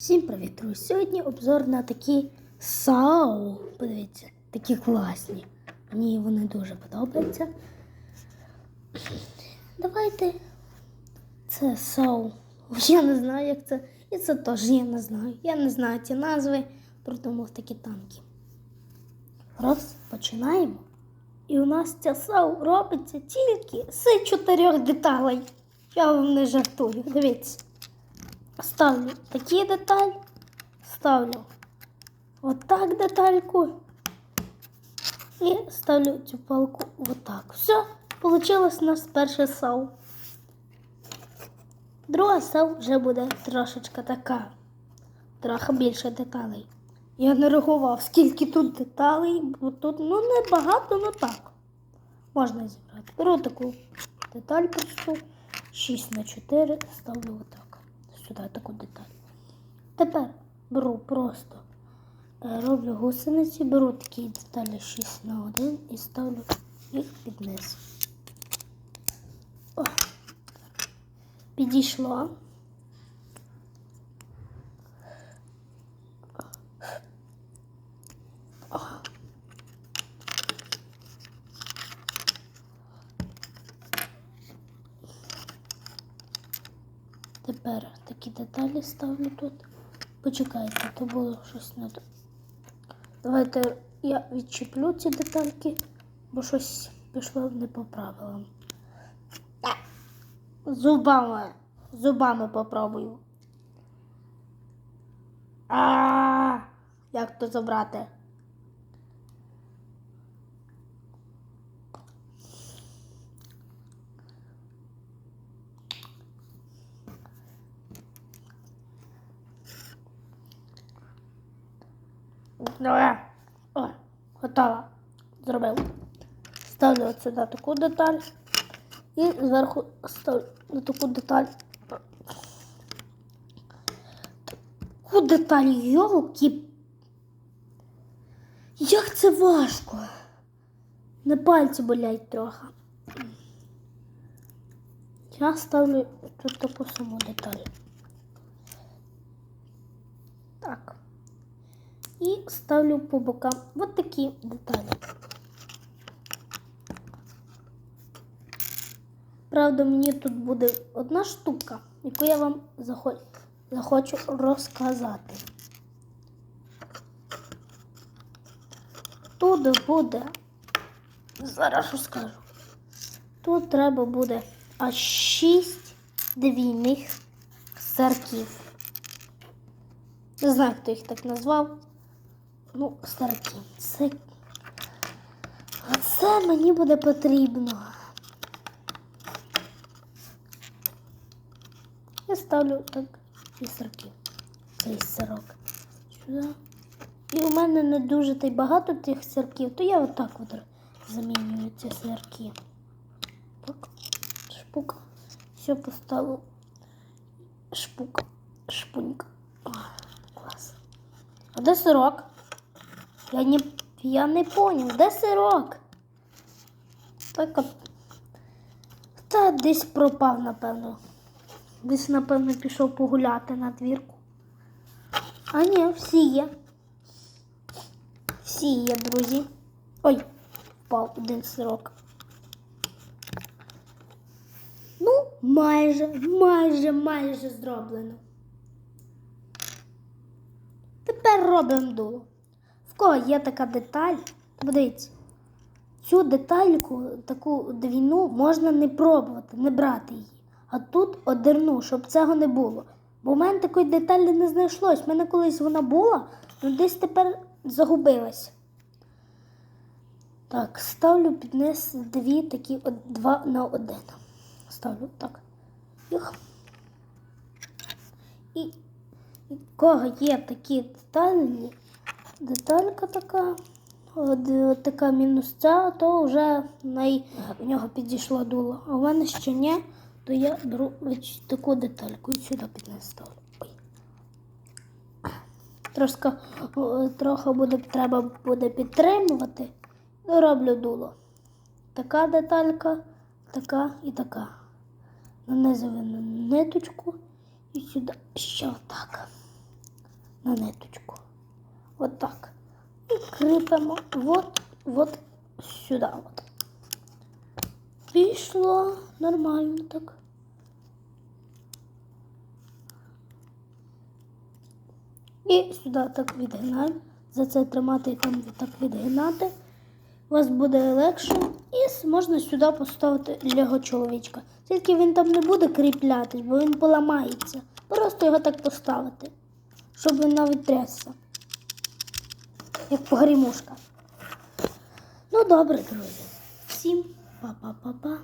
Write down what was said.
Всім привіт, друзі! Сьогодні обзор на такі сау. Подивіться, такі класні. Мені вони дуже подобаються. Давайте. Це сау. Я не знаю, як це. І це теж я не знаю. Я не знаю ці назви, придумав такі танки. Розпочинаємо. І у нас ця сау робиться тільки з чотирьох деталей. Я вам не жартую. Дивіться. Ставлю такі деталь, ставлю отак детальку і ставлю цю палку отак. Все, получилось у нас перше сау. Друга сау вже буде трошечка така, трохи більше деталей. Я не рахував, скільки тут деталей, бо тут ну не багато, ну так. Можна зібрати. Беру таку деталь просту, 6 на 4 ставлю отак сюди таку деталь. Тепер беру просто, е, роблю гусениці, беру такі деталі 6 на 1 і ставлю їх під низ. О, підійшло. Тепер такі деталі ставлю тут. Почекайте, то було щось не то. Давайте я відчеплю ці детальки, бо щось пішло не по правилам. Зубами. Зубами попробую. А, як то забрати? О, готова. Зробив. Ставлю от сюди таку деталь. І зверху ставлю таку деталь. Таку деталь, йолки. Як це важко. На пальці болять трохи. Я ставлю тут таку саму деталь. Так. І ставлю по бокам от такі деталі. Правда, мені тут буде одна штука, яку я вам захочу, розказати. Тут буде, зараз розкажу. Тут треба буде аж шість двійних сарків. Не знаю, хто їх так назвав. Ну. Це... Це мені буде потрібно. Я ставлю так і сирки. Цей сирок. Сюди. І у мене не дуже та й багато тих сирків, то я отак от замінюю ці сирки. Так, шпука. Все поставив. Шпука. Шпунька. Клас. А де сирок? Я не, я не понял, де сирок? Так, та десь пропав, напевно. Десь, напевно, пішов погуляти на двірку. А ні, всі є. Всі є, друзі. Ой, впав один сирок. Ну, майже, майже, майже зроблено. Тепер робимо дуло. Кого є така деталь, подивіться, цю детальку, таку двійну, можна не пробувати, не брати її. А тут одерну, щоб цього не було. Бо в мене такої деталі не знайшлось. В мене колись вона була, але десь тепер загубилась. Так, ставлю під низ дві такі два на один. Ставлю так. Їх. І і кого є такі детальні, деталька така, от, така мінус ця, то вже най, в нього підійшло дуло. А в мене ще ні, то я беру ось таку детальку і сюди під неї ставлю. Ой. Трошки, трохи буде, треба буде підтримувати, то роблю дуло. Така деталька, така і така. Нанизую на ниточку і сюди ще отак. на ниточку. От так. І кріпимо от, от сюди. От. Пішло нормально так. І сюди так відгинаємо. За це тримати і там так відгинати. У вас буде легше. І можна сюди поставити Лего чоловічка. Тільки він там не буде кріплятись, бо він поламається. Просто його так поставити, щоб він навіть трясся. Як погрімушка. Ну добре, друзі. Всім па-па-па-па.